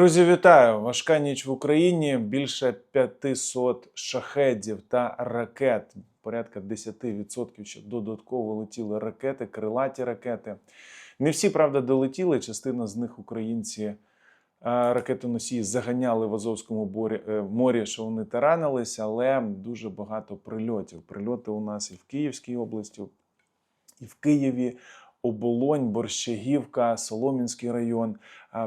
Друзі, вітаю! Важка ніч в Україні. Більше 500 шахедів та ракет. Порядка 10% ще додатково летіли ракети, крилаті ракети. Не всі, правда, долетіли. Частина з них українці е, ракетоносії заганяли в Азовському е, морі, що вони таранились, але дуже багато прильотів. Прильоти у нас і в Київській області, і в Києві. Оболонь, Борщагівка, Солом'янський район.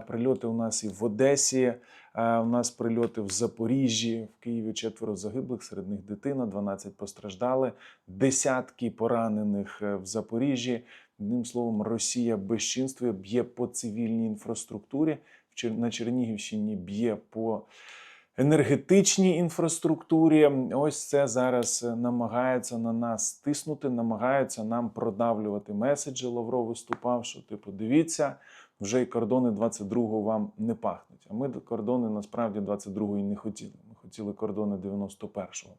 Прильоти у нас і в Одесі. У нас прильоти в Запоріжжі, в Києві четверо загиблих, серед них дитина, 12 постраждали, десятки поранених е, в Запоріжжі. Одним словом, Росія безчинствує, б'є по цивільній інфраструктурі. На Чернігівщині б'є по енергетичній інфраструктурі. Ось це зараз е, намагається на нас тиснути, намагаються нам продавлювати меседжі. Лавров виступав, що типу, дивіться, вже й кордони 22-го вам не пахнуть. А ми до кордони насправді 22-го і не хотіли. Ми хотіли кордони 91-го.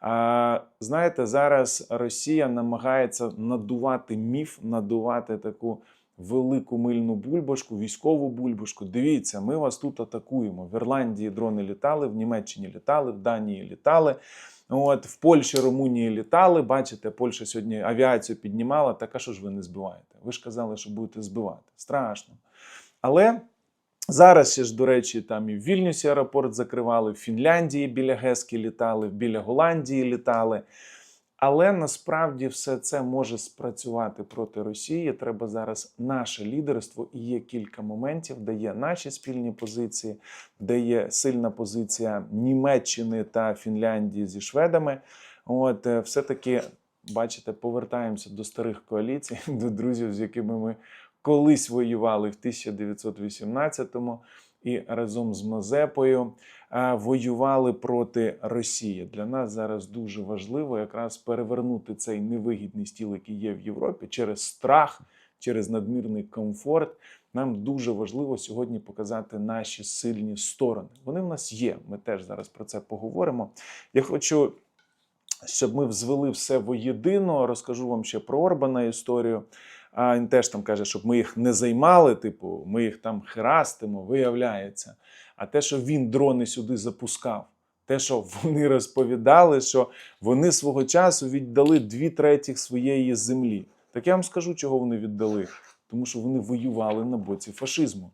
А, знаєте, зараз Росія намагається надувати міф, надувати таку велику мильну бульбашку, військову бульбашку. Дивіться, ми вас тут атакуємо. В Ірландії дрони літали, в Німеччині літали, в Данії літали. От, в Польщі, Румунії літали. Бачите, Польща сьогодні авіацію піднімала. Так а що ж ви не збиваєте? Ви ж казали, що будете збивати. Страшно. Але зараз ще ж, до речі, там і в Вільнюсі аеропорт закривали, в Фінляндії біля Гески літали, біля Голландії літали. Але насправді все це може спрацювати проти Росії. Треба зараз наше лідерство, і є кілька моментів, де є наші спільні позиції, де є сильна позиція Німеччини та Фінляндії зі шведами. От е, все-таки, бачите, повертаємося до старих коаліцій, до друзів, з якими ми колись воювали в 1918-му і разом з Мазепою воювали проти Росії. Для нас зараз дуже важливо якраз перевернути цей невигідний стіл, який є в Європі, через страх, через надмірний комфорт. Нам дуже важливо сьогодні показати наші сильні сторони. Вони в нас є. Ми теж зараз про це поговоримо. Я хочу, щоб ми взвели все воєдино. Розкажу вам ще про Орбана історію. А він теж там каже, щоб ми їх не займали, типу, ми їх там херастимо, виявляється. А те, що він дрони сюди запускав, те, що вони розповідали, що вони свого часу віддали дві третіх своєї землі. Так я вам скажу, чого вони віддали. Тому що вони воювали на боці фашизму.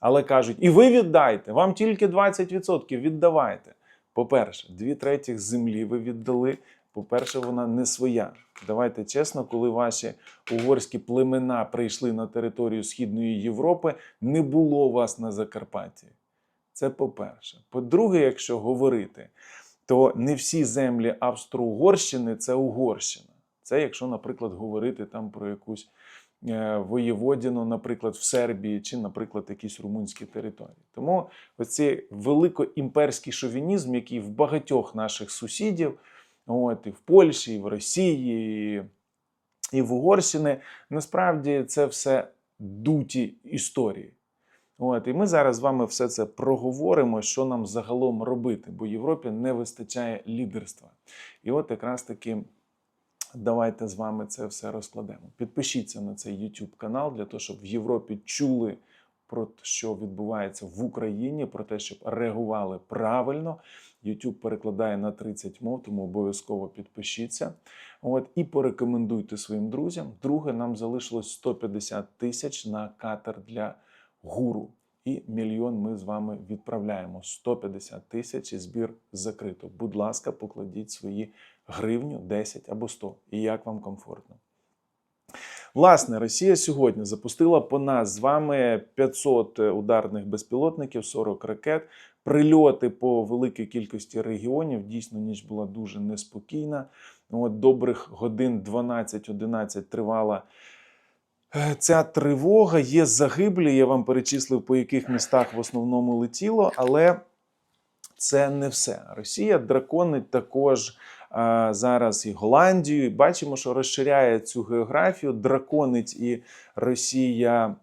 Але кажуть, і ви віддайте, вам тільки 20% віддавайте. По-перше, дві третіх землі ви віддали. По-перше, вона не своя. Давайте чесно, коли ваші угорські племена прийшли на територію Східної Європи, не було вас на Закарпатті. Це по-перше. По-друге, якщо говорити, то не всі землі Австро-Угорщини це Угорщина. Це якщо, наприклад, говорити там про якусь е, воєводіну, наприклад, в Сербії чи, наприклад, якісь румунські території. Тому оцей великоімперський шовінізм, який в багатьох наших сусідів, от, і в Польщі, і в Росії, і, в Угорщини, насправді це все дуті історії. От, і ми зараз з вами все це проговоримо, що нам загалом робити, бо Європі не вистачає лідерства. І от якраз таки давайте з вами це все розкладемо. Підпишіться на цей YouTube канал для того, щоб в Європі чули про те, що відбувається в Україні, про те, щоб реагували правильно. YouTube перекладає на 30 мов, тому обов'язково підпишіться. От і порекомендуйте своїм друзям. Друге, нам залишилось 150 тисяч на катер для гуру. І мільйон ми з вами відправляємо. 150 тисяч і збір закрито. Будь ласка, покладіть свої гривню, 10 або 100. І як вам комфортно. Власне, Росія сьогодні запустила по нас з вами 500 ударних безпілотників, 40 ракет, прильоти по великій кількості регіонів. Дійсно, ніч була дуже неспокійна. От добрих годин 12-11 тривала е, ця тривога. Є загиблі. Я вам перечислив, по яких містах в основному летіло, але це не все. Росія драконить також зараз і Голландію. Бачимо, що розширяє цю географію. Драконить і Росія.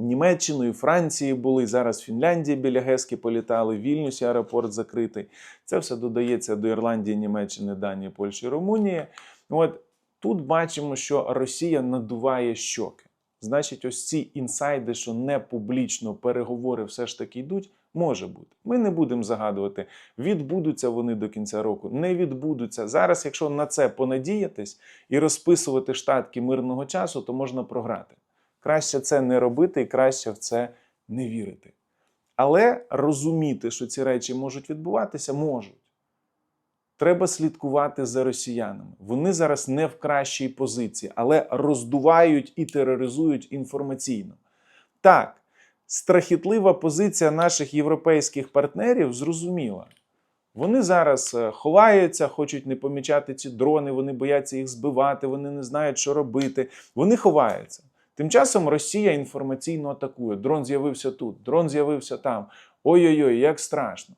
Німеччину і Франції були зараз Фінляндії біля Гески політали, Вільнюсі аеропорт закритий. Це все додається до Ірландії, Німеччини, Данії, Польщі, Румунії. От тут бачимо, що Росія надуває щоки. Значить, ось ці інсайди, що не публічно переговори все ж таки йдуть, може бути. Ми не будемо загадувати, відбудуться вони до кінця року, не відбудуться. Зараз, якщо на це понадіятись і розписувати штатки мирного часу, то можна програти. Краще це не робити і краще в це не вірити. Але розуміти, що ці речі можуть відбуватися, можуть. Треба слідкувати за росіянами. Вони зараз не в кращій позиції, але роздувають і тероризують інформаційно. Так, страхітлива позиція наших європейських партнерів зрозуміла. Вони зараз е, ховаються, хочуть не помічати ці дрони, вони бояться їх збивати, вони не знають, що робити. Вони ховаються. Тим часом Росія інформаційно атакує. Дрон з'явився тут, дрон з'явився там. Ой-ой-ой, як страшно.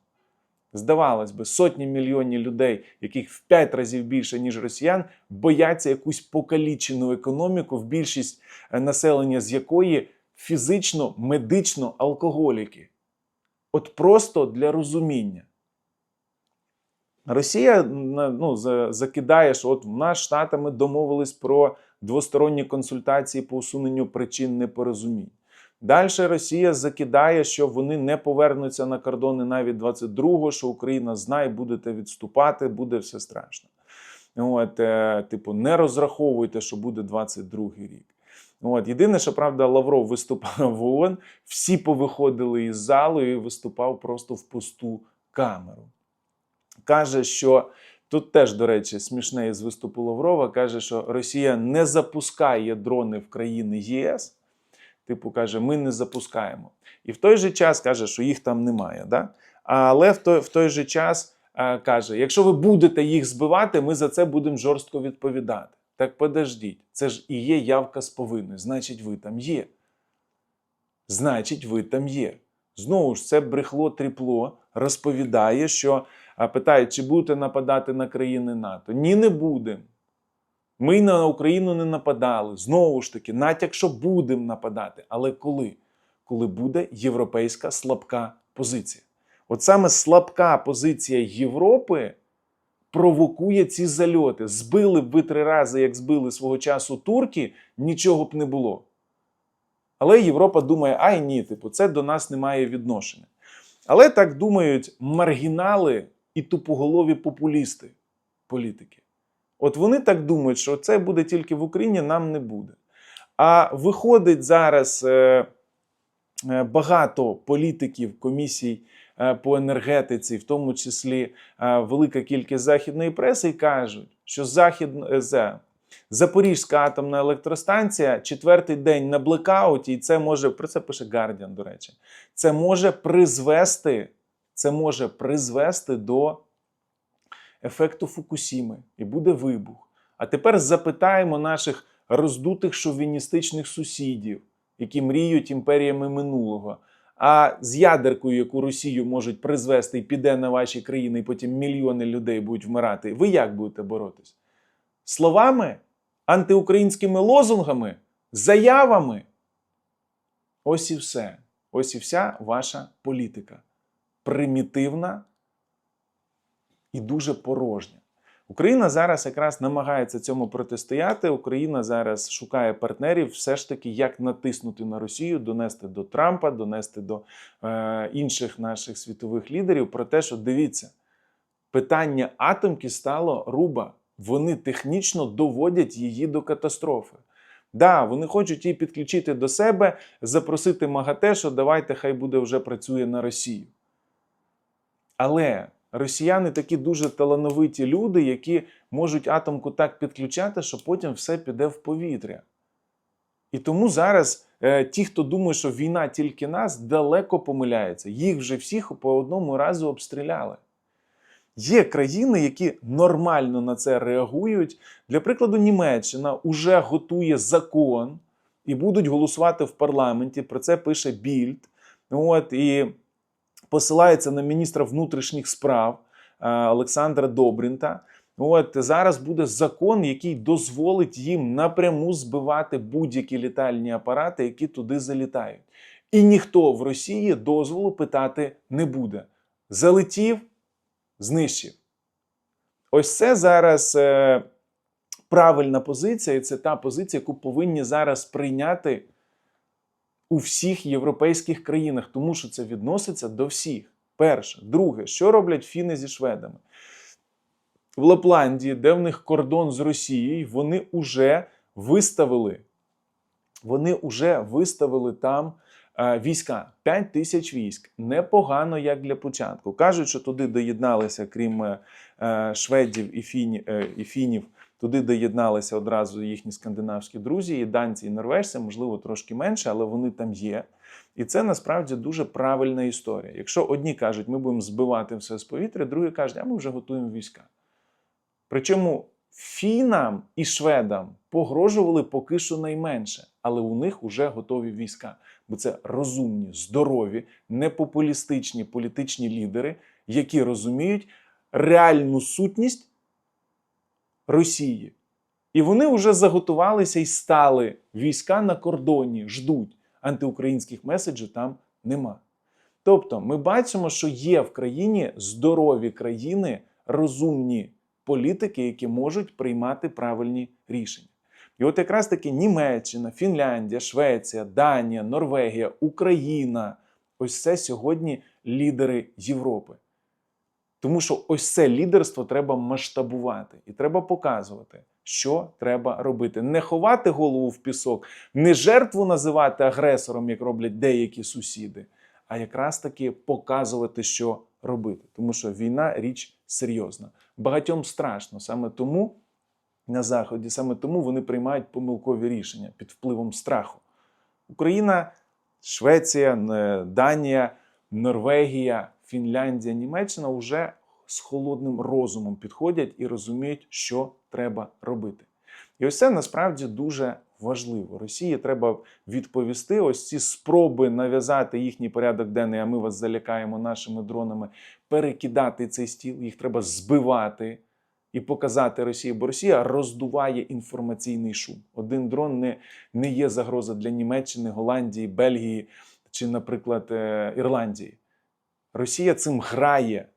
Здавалось би, сотні мільйонів людей, яких в п'ять разів більше, ніж росіян, бояться якусь покалічену економіку, в більшість е, населення з якої фізично, медично алкоголіки. От просто для розуміння. Росія ну, закидає, що от в нас Штатами домовились про двосторонні консультації по усуненню причин непорозумінь. Далі Росія закидає, що вони не повернуться на кордони навіть 22-го, що Україна знає, будете відступати, буде все страшно. От, е, типу, не розраховуйте, що буде 22-й рік. От, єдине, що правда, Лавров виступав в ООН, всі повиходили із залу і виступав просто в пусту камеру. Каже, що тут теж, до речі, смішне із виступу Лаврова, каже, що Росія не запускає дрони в країни ЄС. Типу, каже, ми не запускаємо. І в той же час каже, що їх там немає. Да? Але в той, в той же час е, каже: якщо ви будете їх збивати, ми за це будемо жорстко відповідати. Так подождіть, це ж і є явка з повинною. Значить, ви там є. Значить, ви там є. Знову ж це брехло тріпло розповідає, що а, питають, чи будете нападати на країни НАТО. Ні, не будемо. Ми на Україну не нападали. Знову ж таки, натяк, що будемо нападати. Але коли? Коли буде європейська слабка позиція. От саме слабка позиція Європи провокує ці зальоти. Збили б ви три рази, як збили свого часу турки, нічого б не було. Але Європа думає, ай ні, типу, це до нас не має відношення. Але так думають маргінали і тупоголові популісти політики. От вони так думають, що це буде тільки в Україні, нам не буде. А виходить зараз е, е, багато політиків, комісій по енергетиці, в тому числі е, велика кількість західної преси, і кажуть, що захід, е, Запорізька атомна електростанція четвертий день на блекауті, і це може про це пише Guardian, до речі. Це може призвести, це може призвести до ефекту Фукусіми, і буде вибух. А тепер запитаємо наших роздутих шовіністичних сусідів, які мріють імперіями минулого. А з ядеркою, яку Росію можуть призвести і піде на ваші країни, і потім мільйони людей будуть вмирати. Ви як будете боротись? Словами, антиукраїнськими лозунгами, заявами? Ось і все. Ось і вся ваша політика. Примітивна і дуже порожня. Україна зараз якраз намагається цьому протистояти. Україна зараз шукає партнерів, все ж таки, як натиснути на Росію, донести до Трампа, донести до е, інших наших світових лідерів про те, що дивіться, питання атомки стало руба. Вони технічно доводять її до катастрофи. Да, вони хочуть її підключити до себе, запросити МАГАТЕ, що давайте хай буде вже працює на Росію. Але росіяни такі дуже талановиті люди, які можуть атомку так підключати, що потім все піде в повітря. І тому зараз е, ті, хто думає, що війна тільки нас, далеко помиляються. Їх вже всіх по одному разу обстріляли. Є країни, які нормально на це реагують. Для прикладу, Німеччина вже готує закон і будуть голосувати в парламенті. Про це пише Більд. От і посилається на міністра внутрішніх справ е, Олександра Добрінта. От зараз буде закон, який дозволить їм напряму збивати будь-які літальні апарати, які туди залітають. І ніхто в Росії дозволу питати не буде. Залетів, знищив. Ось це зараз е, правильна позиція, і це та позиція, яку повинні зараз прийняти у всіх європейських країнах, тому що це відноситься до всіх. Перше, друге, що роблять фіни зі шведами? В Лапландії, де в них кордон з Росією, вони вже виставили. Вони вже виставили там е, війська 5 тисяч військ. Непогано як для початку. Кажуть, що туди доєдналися, крім е, е, шведів і, фіні, е, і фінів, туди доєдналися одразу їхні скандинавські друзі, і данці, і норвежці, можливо, трошки менше, але вони там є. І це насправді дуже правильна історія. Якщо одні кажуть, ми будемо збивати все з повітря, другі кажуть, а ми вже готуємо війська. Причому фінам і шведам погрожували поки що найменше, але у них вже готові війська. Бо це розумні, здорові, непопулістичні політичні лідери, які розуміють реальну сутність Росії. І вони вже заготувалися і стали війська на кордоні, ждуть. Антиукраїнських меседжів там нема. Тобто, ми бачимо, що є в країні здорові країни, розумні політики, які можуть приймати правильні рішення. І от якраз таки Німеччина, Фінляндія, Швеція, Данія, Норвегія, Україна ось це сьогодні лідери Європи. Тому що ось це лідерство треба масштабувати і треба показувати, що треба робити. Не ховати голову в пісок, не жертву називати агресором, як роблять деякі сусіди, а якраз таки показувати, що робити. Тому що війна річ серйозна. Багатьом страшно саме тому на Заході, саме тому вони приймають помилкові рішення під впливом страху. Україна, Швеція, е, Данія, Норвегія, Фінляндія, Німеччина вже з холодним розумом підходять і розуміють, що треба робити. І ось це насправді дуже важливо. Росії треба відповісти. Ось ці спроби нав'язати їхній порядок денний, а ми вас залякаємо нашими дронами, перекидати цей стіл, їх треба збивати і показати Росії, бо Росія роздуває інформаційний шум. Один дрон не, не є загроза для Німеччини, Голландії, Бельгії чи, наприклад, е, Ірландії. Росія цим грає,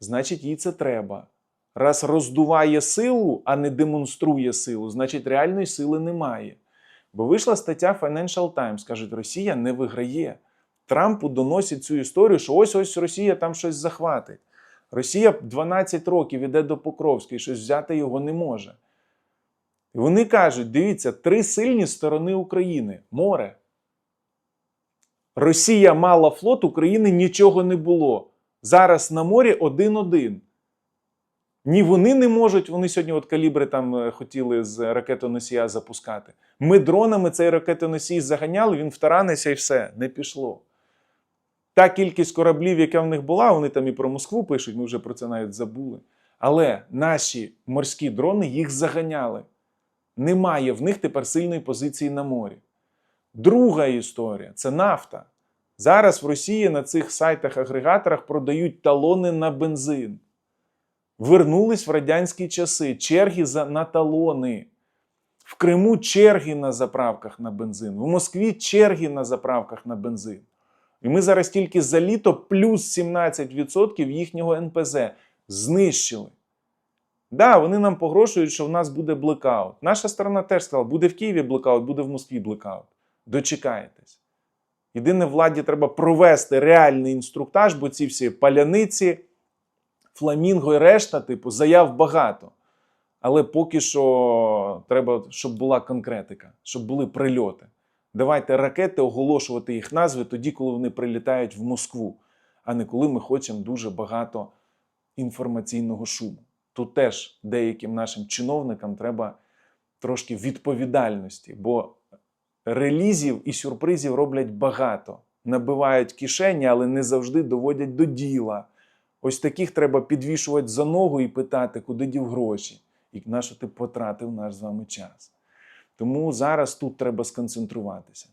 значить, їй це треба. Раз роздуває силу, а не демонструє силу, значить реальної сили немає. Бо вийшла стаття Financial Times, кажуть, Росія не виграє. Трампу доносять цю історію, що ось ось Росія там щось захватить. Росія 12 років іде до Покровська і щось взяти його не може. І вони кажуть: дивіться, три сильні сторони України море. Росія мала флот, України нічого не було. Зараз на морі один-один. Ні, вони не можуть. Вони сьогодні от калібри там е, хотіли з ракетоносія запускати. Ми дронами цей ракетоносій заганяли, він втаранився і все, не пішло. Та кількість кораблів, яка в них була, вони там і про Москву пишуть, ми вже про це навіть забули. Але наші морські дрони їх заганяли. Немає в них тепер сильної позиції на морі. Друга історія це нафта. Зараз в Росії на цих сайтах-агрегаторах продають талони на бензин. Вернулись в радянські часи черги за, на талони. В Криму черги на заправках на бензин, в Москві черги на заправках на бензин. І ми зараз тільки за літо плюс 17% їхнього НПЗ знищили. Да, вони нам погрожують, що в нас буде блекаут. Наша сторона теж сказала, буде в Києві блекаут, буде в Москві блекаут. Дочекаєтесь. Єдине владі треба провести реальний інструктаж, бо ці всі паляниці, фламінго і решта, типу, заяв багато. Але поки що треба, щоб була конкретика, щоб були прильоти. Давайте ракети оголошувати їх назви тоді, коли вони прилітають в Москву, а не коли ми хочемо дуже багато інформаційного шуму. Тут теж деяким нашим чиновникам треба трошки відповідальності, бо релізів і сюрпризів роблять багато, набивають кишені, але не завжди доводять до діла. Ось таких треба підвішувати за ногу і питати, куди дів гроші, і на що ти потратив наш з вами час. Тому зараз тут треба сконцентруватися.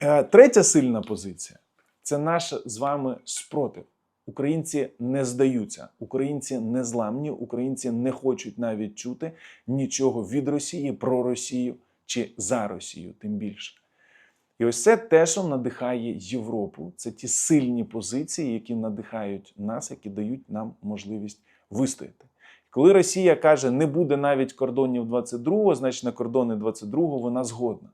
Е, Третя сильна позиція це наш з вами спротив. Українці не здаються, українці не зламні, українці не хочуть навіть чути нічого від Росії про Росію чи за Росію, тим більше. І ось це те, що надихає Європу. Це ті сильні позиції, які надихають нас, які дають нам можливість вистояти. Коли Росія каже, не буде навіть кордонів 22-го, значить на кордони 22-го вона згодна.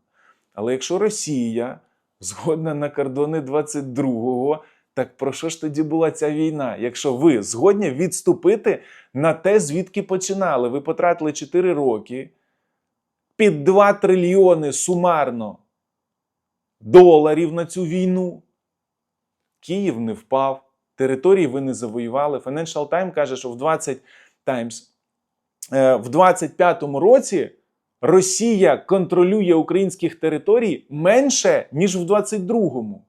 Але якщо Росія згодна на кордони 22-го, так про що ж тоді була ця війна? Якщо ви згодні відступити на те, звідки починали? Ви потратили 4 роки під 2 трильйони сумарно доларів на цю війну. Київ не впав, території ви не завоювали. Financial Times каже, що в 20 Times е, в 25-му році Росія контролює українських територій менше, ніж в 22-му.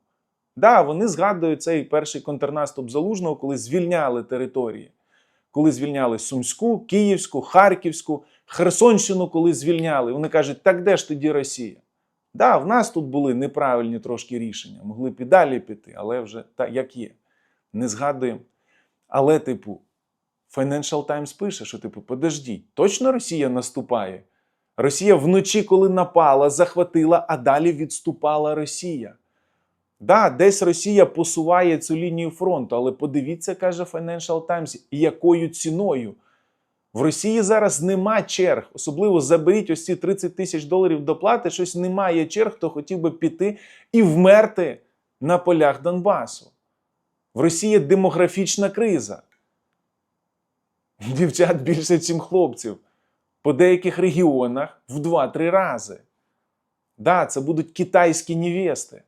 Да, вони згадують цей перший контрнаступ Залужного, коли звільняли території. Коли звільняли Сумську, Київську, Харківську, Херсонщину, коли звільняли. Вони кажуть, так де ж тоді Росія? Да, в нас тут були неправильні трошки рішення, могли б і далі піти, але вже так, як є. Не згадуємо. Але, типу, Financial Times пише, що, типу, подождіть, точно Росія наступає? Росія вночі, коли напала, захватила, а далі відступала Росія. Да, десь Росія посуває цю лінію фронту, але подивіться, каже Financial Times, якою ціною. В Росії зараз нема черг. Особливо заберіть ось ці 30 тисяч доларів доплати. Щось немає черг, хто хотів би піти і вмерти на полях Донбасу. В Росії демографічна криза. Дівчат більше, ніж хлопців. По деяких регіонах в 2-3 рази. Да, це будуть китайські невести.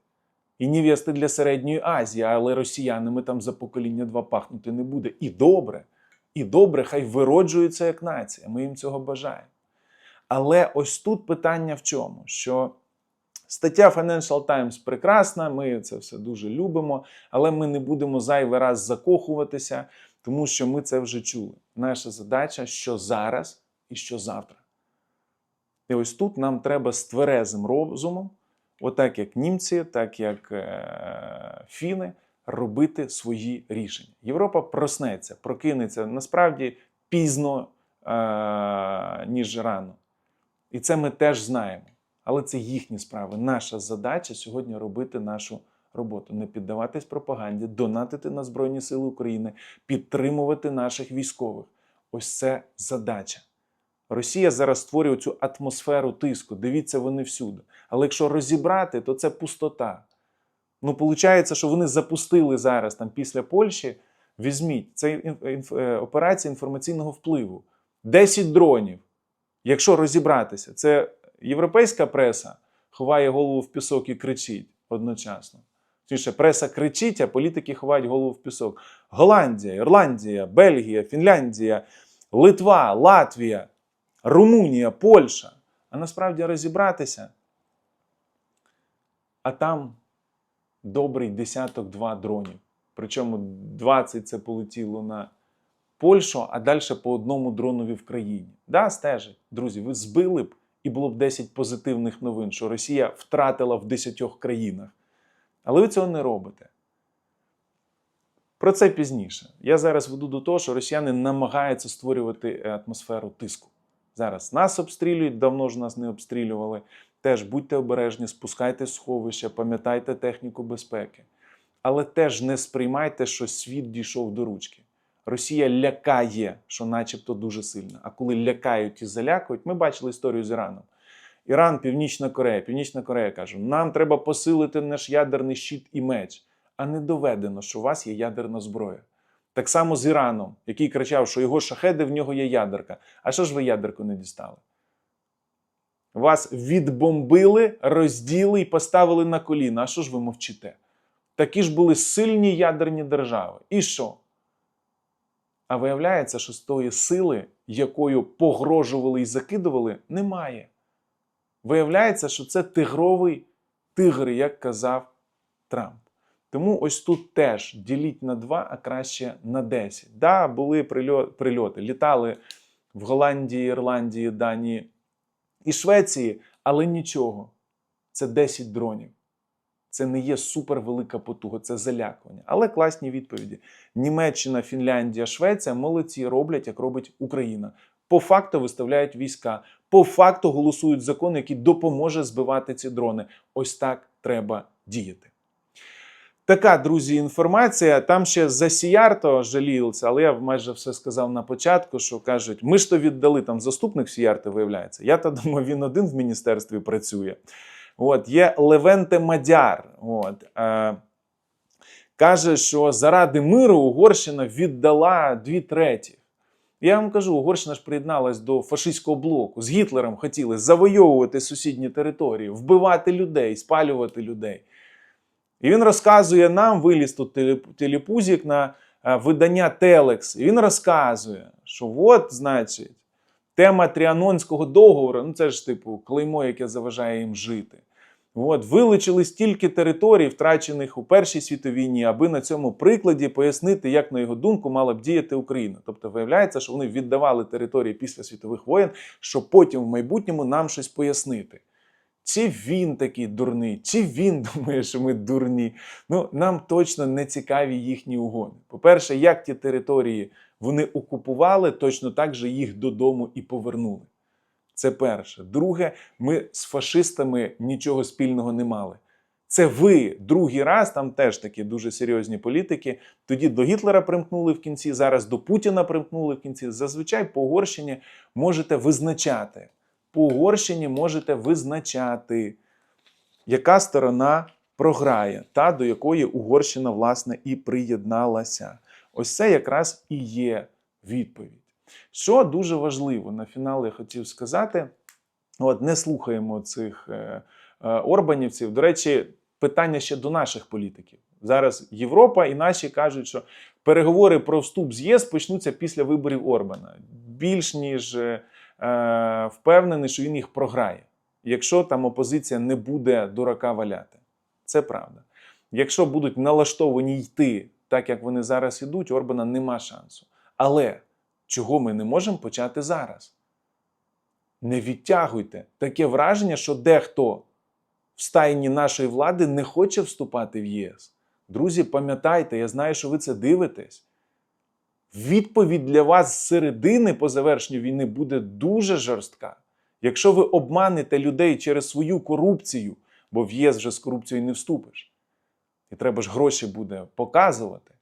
І невести для Середньої Азії, але росіянами там за покоління два пахнути не буде. І добре. І добре, хай вироджуються як нація. Ми їм цього бажаємо. Але ось тут питання в чому? Що стаття Financial Times прекрасна, ми це все дуже любимо, але ми не будемо зайвий раз закохуватися, тому що ми це вже чули. Наша задача, що зараз і що завтра. І ось тут нам треба з тверезим розумом, отак як німці, так як е- фіни, робити свої рішення. Європа проснеться, прокинеться насправді пізно, е- ніж рано. І це ми теж знаємо. Але це їхні справи. Наша задача сьогодні робити нашу роботу, не піддаватись пропаганді, донатити на Збройні Сили України, підтримувати наших військових. Ось це задача. Росія зараз створює цю атмосферу тиску. Дивіться, вони всюди. Але якщо розібрати, то це пустота. Ну, виходить, що вони запустили зараз там після Польщі. Візьміть це е, операція інформаційного впливу. 10 дронів. Якщо розібратися, це європейська преса ховає голову в пісок і кричить одночасно. Точніше, преса кричить, а політики ховають голову в пісок. Голландія, Ірландія, Бельгія, Фінляндія, Литва, Латвія, Румунія, Польща. А насправді розібратися. А там добрий десяток-два дронів. Причому 20 це полетіло на Польщу, а далі по одному дронові в країні. Да, стежить. Друзі, ви збили б і було б 10 позитивних новин, що Росія втратила в 10 країнах. Але ви цього не робите. Про це пізніше. Я зараз веду до того, що росіяни намагаються створювати е, атмосферу тиску. Зараз нас обстрілюють, давно ж нас не обстрілювали. Теж будьте обережні, спускайте сховища, пам'ятайте техніку безпеки. Але теж не сприймайте, що світ дійшов до ручки. Росія лякає, що начебто дуже сильно. А коли лякають і залякують, ми бачили історію з Іраном. Іран, Північна Корея. Північна Корея каже: нам треба посилити наш ядерний щит і меч. А не доведено, що у вас є ядерна зброя. Так само з Іраном, який кричав, що його шахеди, в нього є ядерка. А що ж ви ядерку не дістали? Вас відбомбили, розділи і поставили на коліна. А що ж ви мовчите? Такі ж були сильні ядерні держави. І що? А виявляється, що з тої сили, якою погрожували і закидували, немає. Виявляється, що це тигровий тигр, як казав Трамп. Тому ось тут теж діліть на 2, а краще на 10. Да, були прильоти, літали в Голландії, Ірландії, Данії і Швеції, але нічого. Це 10 дронів. Це не є супервелика потуга, це залякування. Але класні відповіді. Німеччина, Фінляндія, Швеція молодці роблять, як робить Україна. По факту виставляють війська, по факту голосують закон, який допоможе збивати ці дрони. Ось так треба діяти. Така, друзі, інформація. Там ще за Сіярто жалілися, але я майже все сказав на початку, що кажуть, ми ж то віддали там заступник Сіярто, виявляється. Я то думаю, він один в міністерстві працює. От, є Левенте Мадяр. От, е, каже, що заради миру Угорщина віддала дві треті. Я вам кажу, Угорщина ж приєдналась до фашистського блоку. З Гітлером хотіли завойовувати сусідні території, вбивати людей, спалювати людей. І він розказує нам, виліз тут телеп- телепузик на е, видання Телекс. І він розказує, що от, значить, тема Тріанонського договору, ну це ж типу клеймо, яке заважає їм жити. От, вилучили стільки територій, втрачених у Першій світовій війні, аби на цьому прикладі пояснити, як, на його думку, мала б діяти Україна. Тобто, виявляється, що вони віддавали території після світових воєн, щоб потім в майбутньому нам щось пояснити. Чи він такий дурний, чи він думає, що ми дурні. Ну, нам точно не цікаві їхні угоди. По-перше, як ті території вони окупували, точно так же їх додому і повернули. Це перше. Друге, ми з фашистами нічого спільного не мали. Це ви другий раз, там теж такі дуже серйозні політики. Тоді до Гітлера примкнули в кінці, зараз до Путіна примкнули в кінці. Зазвичай по можете визначати. По Угорщині можете визначати, яка сторона програє, та до якої Угорщина, власне, і приєдналася. Ось це якраз і є відповідь. Що дуже важливо на фінал я хотів сказати: от не слухаємо цих е, е, орбанівців. До речі, питання ще до наших політиків. Зараз Європа і наші кажуть, що переговори про вступ з ЄС почнуться після виборів Орбана. Більш ніж е, впевнений, що він їх програє, якщо там опозиція не буде дурака валяти. Це правда. Якщо будуть налаштовані йти так, як вони зараз ідуть, Орбана нема шансу. Але чого ми не можемо почати зараз? Не відтягуйте. Таке враження, що дехто в стайні нашої влади не хоче вступати в ЄС. Друзі, пам'ятайте, я знаю, що ви це дивитесь. Відповідь для вас з середини по завершенню війни буде дуже жорстка. Якщо ви обманете людей через свою корупцію, бо в ЄС вже з корупцією не вступиш, і треба ж гроші буде показувати.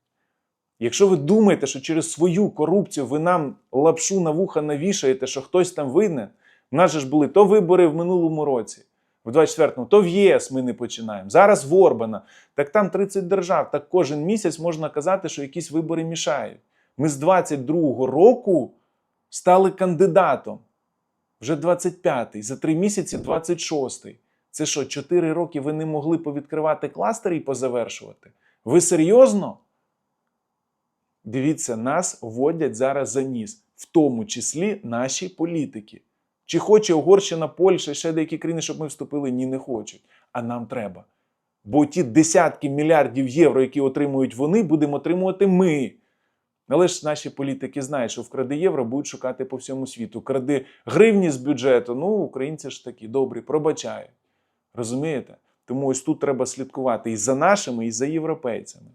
Якщо ви думаєте, що через свою корупцію ви нам лапшу на вуха навішаєте, що хтось там винен, в нас же ж були то вибори в минулому році, в 24-му, то в ЄС ми не починаємо. Зараз в Орбана, так там 30 держав. Так кожен місяць можна казати, що якісь вибори мішають. Ми з 22-го року стали кандидатом. Вже 25-й, за три місяці 26-й. Це що, 4 роки ви не могли повідкривати кластери і позавершувати? Ви серйозно? Дивіться, нас вводять зараз за ніс, в тому числі наші політики. Чи хоче Угорщина, Польща ще деякі країни, щоб ми вступили? Ні, не хочуть. А нам треба. Бо ті десятки мільярдів євро, які отримують вони, будемо отримувати ми. Але ж наші політики знають, що вкради євро будуть шукати по всьому світу. Кради гривні з бюджету. Ну, українці ж такі добрі, пробачають. Розумієте? Тому ось тут треба слідкувати і за нашими, і за європейцями.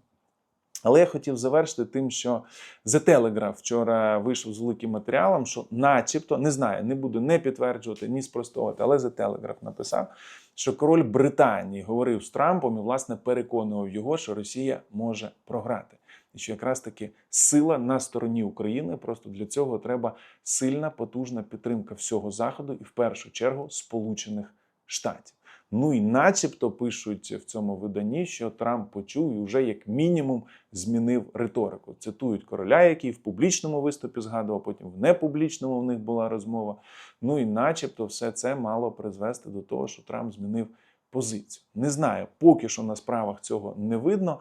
Але я хотів завершити тим, що The Telegraph вчора вийшов з великим матеріалом, що, начебто, не знаю, не буду не підтверджувати, ні спростовувати, але The Telegraph написав, що король Британії говорив з Трампом і, власне, переконував його, що Росія може програти. І що якраз таки сила на стороні України. Просто для цього треба сильна, потужна підтримка всього Заходу і в першу чергу Сполучених Штатів. Ну і начебто пишуть в цьому виданні, що Трамп почув і вже як мінімум змінив риторику. Цитують короля, який в публічному виступі згадував, потім в непублічному в них була розмова. Ну і начебто все це мало призвести до того, що Трамп змінив позицію. Не знаю, поки що на справах цього не видно.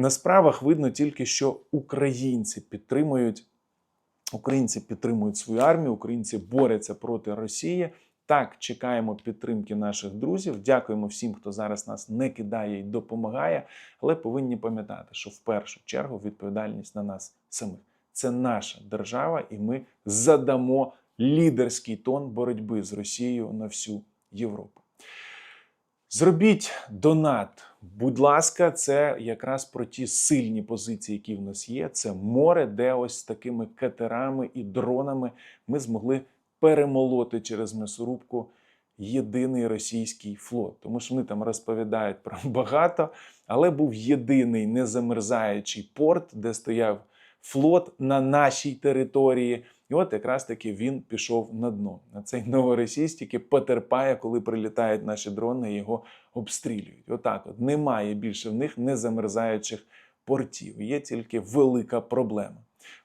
На справах видно тільки, що українці підтримують. Українці підтримують свою армію, українці борються проти Росії. Так, чекаємо підтримки наших друзів. Дякуємо всім, хто зараз нас не кидає і допомагає. Але повинні пам'ятати, що в першу чергу відповідальність на нас самих. Це наша держава, і ми задамо лідерський тон боротьби з Росією на всю Європу. Зробіть донат. Будь ласка, це якраз про ті сильні позиції, які в нас є. Це море, де ось такими катерами і дронами ми змогли перемолоти через м'ясорубку єдиний російський флот, тому що вони там розповідають про багато, але був єдиний незамерзаючий порт, де стояв флот на нашій території. І от якраз таки він пішов на дно. А цей новоросійський тільки потерпає, коли прилітають наші дрони і його обстрілюють. Отак, от немає більше в них незамерзаючих портів. Є тільки велика проблема.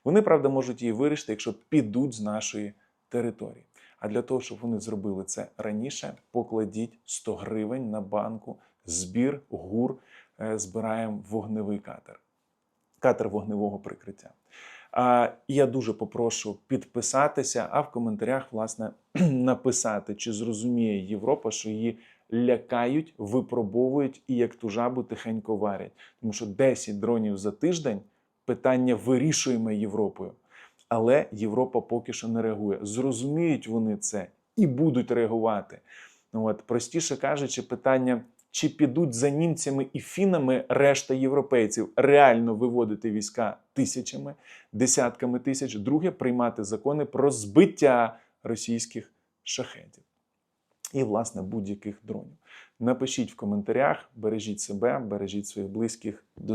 Вони, правда, можуть її вирішити, якщо підуть з нашої території. А для того, щоб вони зробили це раніше, покладіть 100 гривень на банку, збір, гур, е, збираємо вогневий катер. Катер вогневого прикриття. А, я дуже попрошу підписатися, а в коментарях, власне, написати, чи зрозуміє Європа, що її лякають, випробовують і як ту жабу тихенько варять. Тому що 10 дронів за тиждень питання вирішуємо Європою. Але Європа поки що не реагує. Зрозуміють вони це і будуть реагувати. От, простіше кажучи, питання, чи підуть за німцями і фінами решта європейців реально виводити війська тисячами, десятками тисяч. Друге, приймати закони про збиття російських шахетів і, власне, будь-яких дронів. Напишіть в коментарях, бережіть себе, бережіть своїх близьких. До